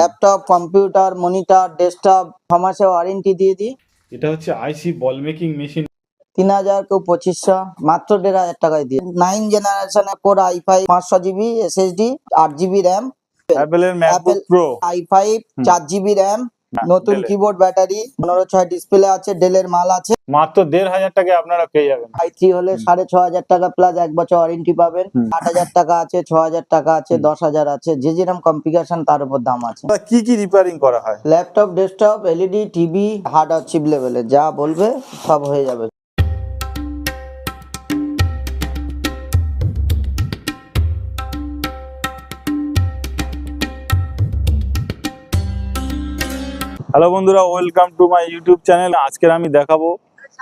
Laptop computer monitor desktop ছ মাসে warranty দিয়ে দিই। এটা হচ্ছে আইসি বল মেকিং মেশিন তিন হাজার কেউ পঁচিশশো মাত্র দেড় হাজার টাকায় দিয়ে। নাইন জেনারেশনের কোর আই ফাইভ পাঁচশো জিবি এসএসডি আট জিবি র্যাম অ্যাপেলের ম্যাকবুক প্রো আই ফাইভ চার জিবি র্যাম নতুন কিবোর্ড ব্যাটারি পনেরো ছয় ডিসপ্লে আছে ডেলের মাল আছে। মাত্র দেড় হাজার টাকা আপনারা পেয়ে যাবেন। আই থ্রি হলে সাড়ে ছ হাজার টাকা প্লাস এক বছর ওয়ারেন্টি পাবেন। আট হাজার টাকা আছে ছ হাজার টাকা আছে দশ হাজার আছে যে যেরকম কম্পিকেশন তার উপর দাম আছে। কি কি রিপেয়ারিং করা হয়? Laptop desktop LED TV hard আর চিপ লেভেলে যা বলবে সব হয়ে যাবে। হ্যালো বন্ধুরা welcome to my YouTube channel আজকের আমি দেখাবো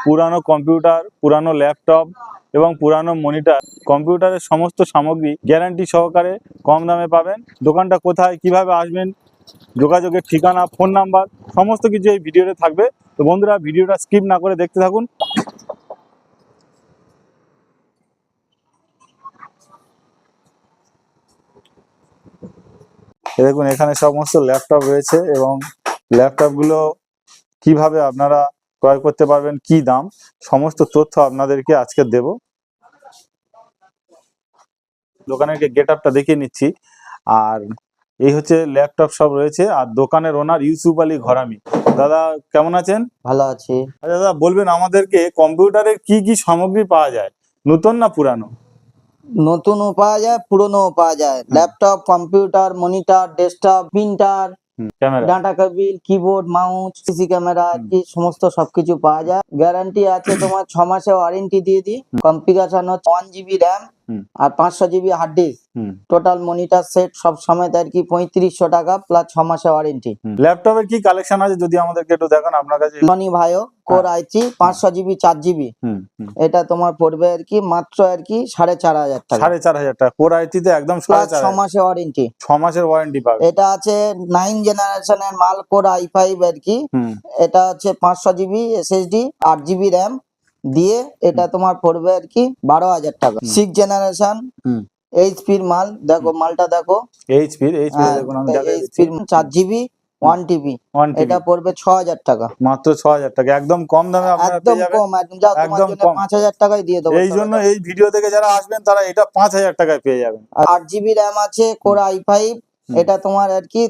পুরানো কম্পিউটার পুরানো ল্যাপটপ এবং পুরানো মনিটর কম্পিউটারের সমস্ত সামগ্রী গ্যারান্টি সহকারে কম দামে পাবেন। দোকানটা কোথায়, কীভাবে আসবেন, যোগাযোগের ঠিকানা ফোন নাম্বার সমস্ত কিছু এই ভিডিওতে থাকবে। তো বন্ধুরা ভিডিওটা স্কিপ না করে দেখতে থাকুন। দেখুন, এখানে সমস্ত ল্যাপটপ রয়েছে এবং ল্যাপটপগুলো কীভাবে আপনারা ক্রয় করতে পারবেন কি দাম সমস্ত তথ্য আপনাদেরকে আজকে দেব। দোকানের গেট আপটা দেখিয়ে নিচ্ছি। আর এই হচ্ছে ল্যাপটপ সব রয়েছে আর দোকানের ওনার ইউসুফ আলী ঘরামি। দাদা কেমন আছেন? ভালো আছি। আচ্ছা দাদা বলবেন আমাদেরকে কম্পিউটারের কি কি সামগ্রী পাওয়া যায়? নতুন না পুরানো? নতুনও পাওয়া যায় পুরনোও পাওয়া যায়। Laptop computer monitor desktop printer data cable keyboard mouse CC camera কি সমস্ত সবকিছু পাওয়া যায়। গ্যারান্টি আছে তোমার ছ মাসে ওয়ারেন্টি দিয়ে দিই। Computer one GB RAM. আর পাঁচশো GB hard disk total monitor set সব সময় আর কি পঁয়ত্রিশশো টাকা প্লাস ছ মাসে ওয়ারেন্টি ল্যাপটপের কি কালেকশন আছে যদি আমাদেরকে একটু দেখান? আপনার কাছে Sony Vaio core i three পাঁচশো জিবি চার জিবি। এটা তোমার পড়বে আর কি মাত্র আর কি সাড়ে চার হাজার টাকা। সাড়ে চার হাজার টাকা। কোর আইটিতে একদম প্লাস ছ হাজার। মাসে ওয়ারেন্টি ছ মাসের ওয়ারেন্টি পাবে। এটা আছে নাইন জেনারেশনের মাল কোর আই ফাইভ আর কি। এটা হচ্ছে পাঁচশো জিবি এসএসডি আট জিবি র্যাম দিয়ে এটা তোমার পড়বে আর কি বারো হাজার টাকা। সিক্স জেনারেশন এইচপির মাল দেখো মালটা দেখো। এইচপির এইচপি হ্যাঁ, এইচপির চার জিবি ওয়ান টিবি এটা পড়বে ছ হাজার টাকা। মাত্র ছ হাজার টাকা একদম কম দামে একদম কম একদম পাঁচ হাজার টাকায় দিয়ে দেবো এই জন্য এই ভিডিও থেকে যারা আসবেন তারা এটা পাঁচ হাজার টাকায় পেয়ে যাবেন। আট জিবি র্যাম আছে কোর আই ফাইভ এটা তোমার আর কি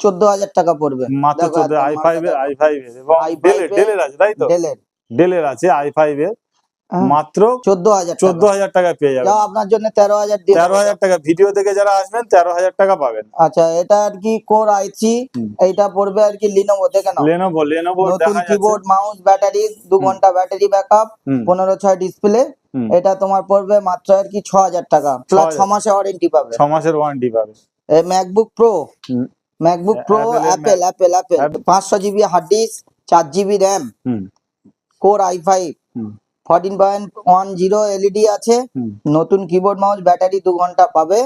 চোদ্দ হাজার টাকা পড়বে। মাত্র চোদ্দ আই ফাইভ। আই ফাইভ এবং i5 ডেলের ডেলের আছে তাই তো? ডেলের ডেলের আছে আই ফাইভ এর। হ্যাঁ। মাত্র চোদ্দ হাজার চোদ্দ হাজার টাকায় পেয়ে যাবেন। যাও আপনার জন্য তেরো হাজার তেরো হাজার টাকা। ভিডিও থেকে যারা আসবেন তেরো হাজার টাকা পাবেন। আচ্ছা এটা আর কি কোর আই থ্রি হুম। পড়বে আর কি লিনোভো দেখে নাও। লেনোভো লেনোভো নতুন কিবোর্ড মাউস ব্যাটারি দু ঘণ্টা ব্যাটারি ব্যাকআপ পনেরো ছয় ডিসপ্লে এটা তোমার পড়বে মাত্র আর কি ছ হাজার টাকা। প্লাস ছ মাসের ওয়ারেন্টি পাবে। ছ মাসের ওয়ারেন্টি পাবে। MacBook Pro. MacBook Pro Apple Apple Apple পাঁচশো জিবি হার্ড ডিস্ক চার GB RAM core i five fourteen point one zero LED আছে। নতুন কিবোর্ড মাউস ব্যাটারি দু ঘণ্টা পাবে।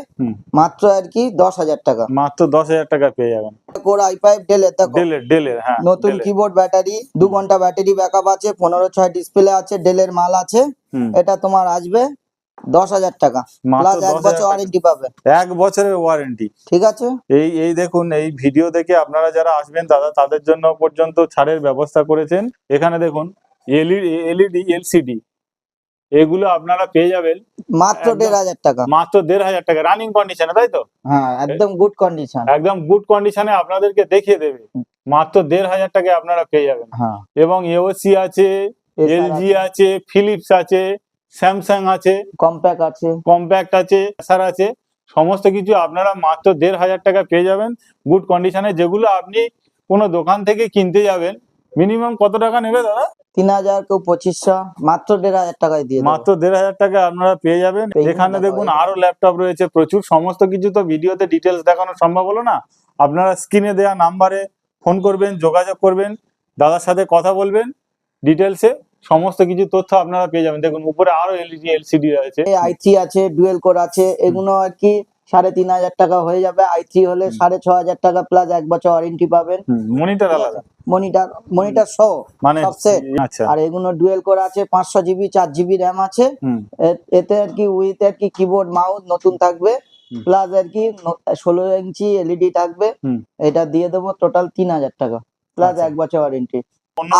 মাত্র আর কি দশ হাজার টাকা। মাত্র দশ হাজার টাকা পেয়ে যাবেন। কোর আই ফাইভ ডেলের ডেলের ডেলের হ্যাঁ নতুন কিবোর্ড ব্যাটারি দু ঘণ্টা ব্যাটারি ব্যাকআপ আছে পনেরো ছয় ডিসপ্লে আছে ডেলের মাল আছে। এটা তোমার আসবে দশ হাজার টাকা। প্লাস এক 10,000 বছর ওয়ারেন্টি পাবে। এক বছরের ওয়ারেন্টি ঠিক আছে? এই এই দেখুন এই ভিডিও দেখে আপনারা যারা আসবেন দাদা তাদের জন্য পর্যন্ত ছাড়ের ব্যবস্থা করেছেন। এখানে দেখুন এলইডি এলসিডি এগুলো আপনারা পেয়ে যাবেন। মাত্র। দেড় হাজার টাকা। মাত্র দেড় হাজার টাকা। রানিং কন্ডিশনে তাই তো? হ্যাঁ একদম গুড কন্ডিশন একদম গুড কন্ডিশনে আপনাদেরকে দেখিয়ে দেবে। মাত্র দেড় হাজার টাকায় আপনারা পেয়ে যাবেন। হ্যাঁ। এবং এওসি আছে এলজি আছে। ফিলিপস আছে স্যামসাং আছে কম্প্যাক্ট আছে কম্প্যাক্ট আছে। এসার আছে সমস্ত কিছু আপনারা মাত্র দেড় হাজার টাকা পেয়ে যাবেন। গুড কন্ডিশনে যেগুলো আপনি কোনো দোকান থেকে কিনতে যাবেন মিনিমাম কত টাকা নেবে দাদা? তিন হাজার কেউ পঁচিশশো মাত্র দেড় হাজার টাকায় দিয়ে মাত্র দেড় হাজার টাকা আপনারা পেয়ে যাবেন। এখানে দেখুন আরও ল্যাপটপ রয়েছে প্রচুর। সমস্ত কিছু তো ভিডিওতে ডিটেলস দেখানো সম্ভব হলো না। আপনারা স্ক্রিনে দেওয়া নাম্বারে ফোন করবেন যোগাযোগ করবেন দাদার সাথে কথা বলবেন ডিটেলসে সমস্ত কিছু তথ্য আপনারা পেয়ে যাবেন। দেখুন উপরে আরও এলইডি এলসিডি রয়েছে। আই থ্রি আছে ডুয়েল কোর আছে এগুলো আর কি সাড়ে তিন হাজার টাকা হয়ে যাবে। আই থ্রি হলে সাড়ে ছ হাজার টাকা প্লাস এক বছর ওয়ারেন্টি পাবেন। মনিটর আলাদা। মনিটর মনিটর সহ মানে আচ্ছা। আর এগুলো ডুয়েল কোর আছে পাঁচশো জিবি চার জিবি র্যাম আছে। এতে আর কি উইথ আর কি কিবোর্ড মাউস নতুন থাকবে। প্লাস আর কি ষোলো ইঞ্চি এলইডি থাকবে। এটা দিয়ে দেবো টোটাল তিন হাজার টাকা। প্লাস আচ্ছা। এক বছর ওয়ারেন্টি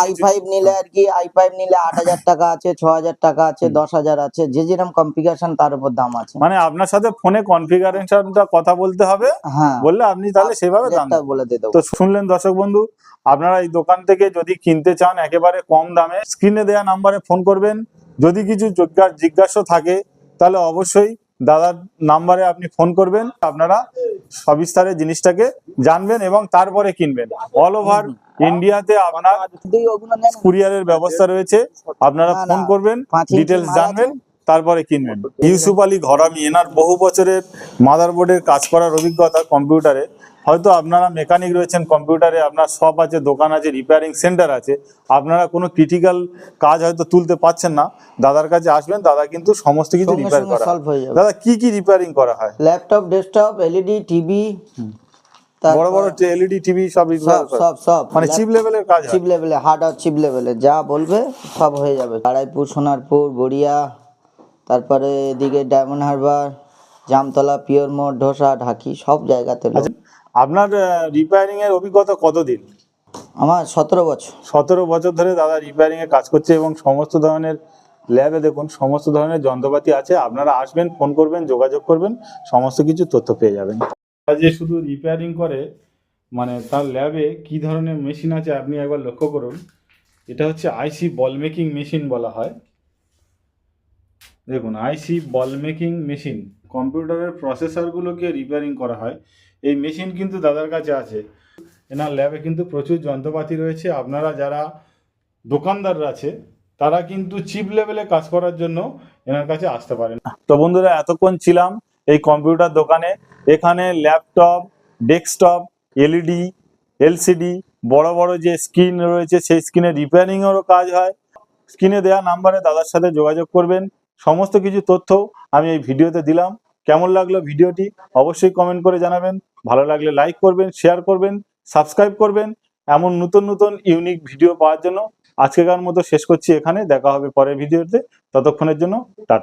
আই ফাইভ নিলে আর কি আই ফাইভ নিলে আট হাজার টাকা আছে ছ হাজার টাকা আছে দশ হাজার আছে যে যেরকম কনফিগারেশন তার উপর দাম আছে। মানে আপনার সাথে ফোনে কনফিগারেশনটা কথা বলতে হবে হ্যাঁ। বললে আপনি তাহলে সেভাবে বলে দেবো। তো শুনলেন দর্শক বন্ধু আপনারা এই দোকান থেকে যদি কিনতে চান একেবারে কম দামে স্ক্রিনে দেওয়া নাম্বারে ফোন করবেন। যদি কিছু জিজ্ঞাসা থাকে তাহলে অবশ্যই দাদার নাম্বারে আপনি ফোন করবেন আপনারা সবিস্তারে জিনিসটাকে জানবেন এবং তারপরে কিনবেন। অল ওভার ইন্ডিয়াতে আপনার কুরিয়ারের ব্যবস্থা রয়েছে আপনারা ফোন করবেন ডিটেলস জানবেন তারপরে কিনবেন। ইউসুফ আলী ঘরামি এনার বহু বছরের মাদারবোর্ডের কাজ করার অভিজ্ঞতা কম্পিউটারে হয়তো আপনারা মেকানিক রয়েছেন কম্পিউটারে আপনার শপ আছে দোকান আছে রিপেয়ারিং সেন্টার আছে আপনারা কোনো ক্রিটিক্যাল কাজ হয়তো তুলতে পাচ্ছেন না। দাদার কাছে আসবেন দাদা কিন্তু সমস্ত কিছু রিপেয়ার করা। সলভ হয়ে যাবে। দাদা কি কি রিপেয়ারিং করা হয়? ল্যাপটপ ডেস্কটপ এলইডি টিভি বড় বড় এলইডি টিভি সব সব সব সব। মানে চিপ লেভেলের কাজ চিপ লেভেলে হার্ড আর চিপ লেভেলে যা বলবে সব হয়ে যাবে। আড়াইপুর সোনারপুর গড়িয়া তারপরে এদিকে ডায়মন্ড হারবার জামতলা পিওর মোড় ঢোসা ঢাকি সব জায়গাতে আপনার রিপেয়ারিং এর অভিজ্ঞতা কতদিন? আমার সতেরো বছর। সতেরো বছর ধরে দাদা রিপেয়ারিং এ কাজ করছে এবং সমস্ত ধরনের ল্যাবে দেখুন সমস্ত ধরনের যন্ত্রপাতি আছে। আপনারা আসবেন ফোন করবেন যোগাযোগ করবেন সমস্ত কিছু তথ্য পেয়ে যাবেন। যে শুধু রিপেয়ারিং করে মানে তার ল্যাবে কি ধরনের মেশিন আছে আপনি একবার লক্ষ্য করুন। এটা হচ্ছে আইসি বল মেকিং মেশিন বলা হয়। দেখুন আইসি বল মেকিং মেশিন কম্পিউটারের প্রসেসরগুলোকে রিপেয়ারিং করা হয়। এই মেশিন কিন্তু দাদার কাছে আছে। এনার ল্যাবে কিন্তু প্রচুর যন্ত্রপাতি রয়েছে। আপনারা যারা দোকানদাররা আছে, তারা কিন্তু চিপ লেভেলে কাজ করার জন্য এনার কাছে আসতে পারেন। তো বন্ধুরা, এতক্ষণ ছিলাম এই কম্পিউটার দোকানে। এখানে ল্যাপটপ ডেস্কটপ এলইডি এলসিডি বড় বড় যে স্ক্রিন রয়েছে, সেই স্ক্রিনে রিপেয়ারিংয়েরও কাজ হয়। স্ক্রিনে দেওয়া নাম্বারে দাদার সাথে যোগাযোগ করবেন। সমস্ত কিছু তথ্য আমি এই ভিডিওতে দিলাম। কেমন লাগল ভিডিওটি অবশ্যই কমেন্ট করে জানাবেন। ভালো লাগলে লাইক করবেন শেয়ার করবেন সাবস্ক্রাইব করবেন। এমন নতুন নতুন ইউনিক ভিডিও পাওয়ার জন্য আজকেকার মতো শেষ করছি এখানে। দেখা হবে পরের ভিডিওতে ততক্ষণের জন্য টাটা।